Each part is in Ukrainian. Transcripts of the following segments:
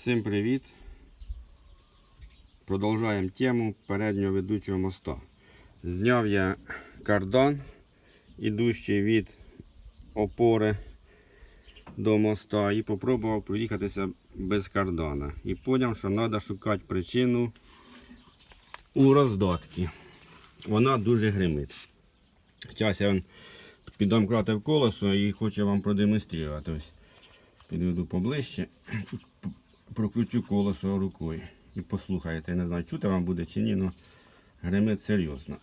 Всім привіт! Продовжуємо тему переднього ведучого моста. Зняв я кардан, ідущий від опори до моста, і спробував проїхатися без кардана. І зрозумів, що треба шукати причину у роздатці. Вона дуже гримить. Зараз я підомкратив колесо і хочу вам продемонструвати. Підведу поближче, прокручу колесо рукою і послухаєте. Не знаю, чути вам буде чи ні, але гримить серйозно.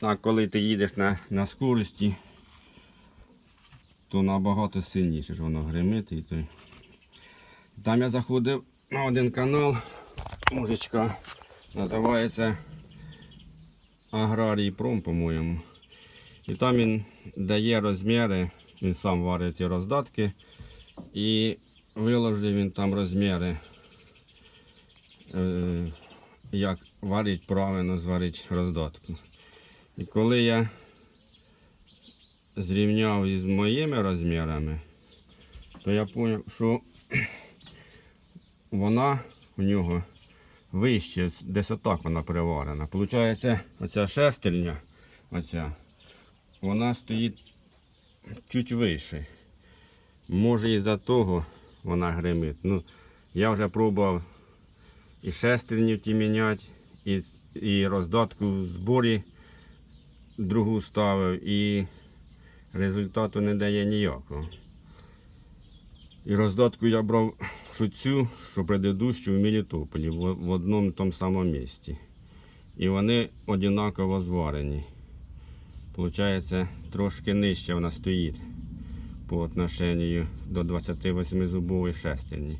А коли ти їдеш на, на скорості, то набагато сильніше ж воно гримить. І то... Там я заходив на один канал, мужичка, називається Аграрій Пром, по-моєму. І там він дає розміри, він сам варить ці роздатки. І виложив він там розміри, е, як варить правильно зварить роздатку. І коли я зрівняв із моїми розмірами, то я зрозумів, що вона у нього вище, десь отак вона приварена. Получається, оця шестерня, оця, вона стоїть чуть вище. Може і за того вона гримить. Ну, я вже пробував і шестерню ті міняти, і, і роздатку в зборі другу ставив, і результату не дає ніякого. І роздатку я брав що цю, що предыдущу в Мелітополі, в, одному тому самому місці. І вони однаково зварені. Получається, трошки нижче вона стоїть по отношенню до 28 зубової шестерні.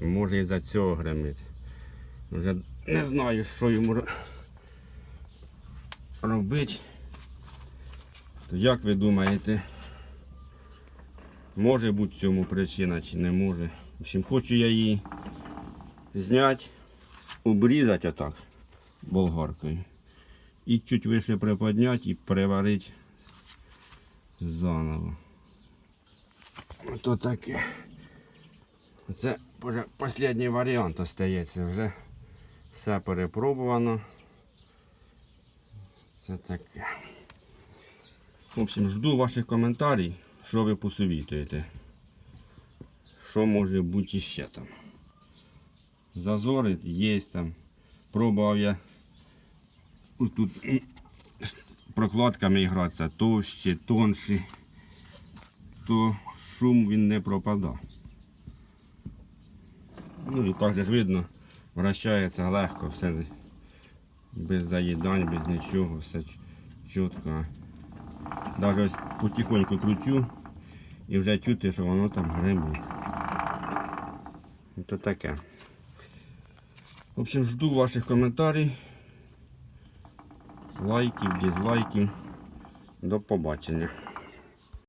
Може і за цього гримить. Вже не знаю, що йому робити. То як ви думаєте? Може бути в цьому причина чи не може. В общем, хочу я її зняти, обрізати отак болгаркою. І чуть вище приподняти і переварити заново. Ото таке. Це вже останній варіант остається. Вже все перепробувано. Це таке. В общем, жду ваших коментарів, що ви посовітуєте. Що може бути іще там. Зазори є там. Пробував я тут з прокладками гратися товщі, тонші, то шум він не пропадав. Ну і так же ж видно, вращається легко, все без заїдань, без нічого, все чітко. Навіть ось потихоньку кручу і вже чути, що воно там гримить. То таке. В общем, жду ваших коментарів, лайків, дізлайків. До побачення.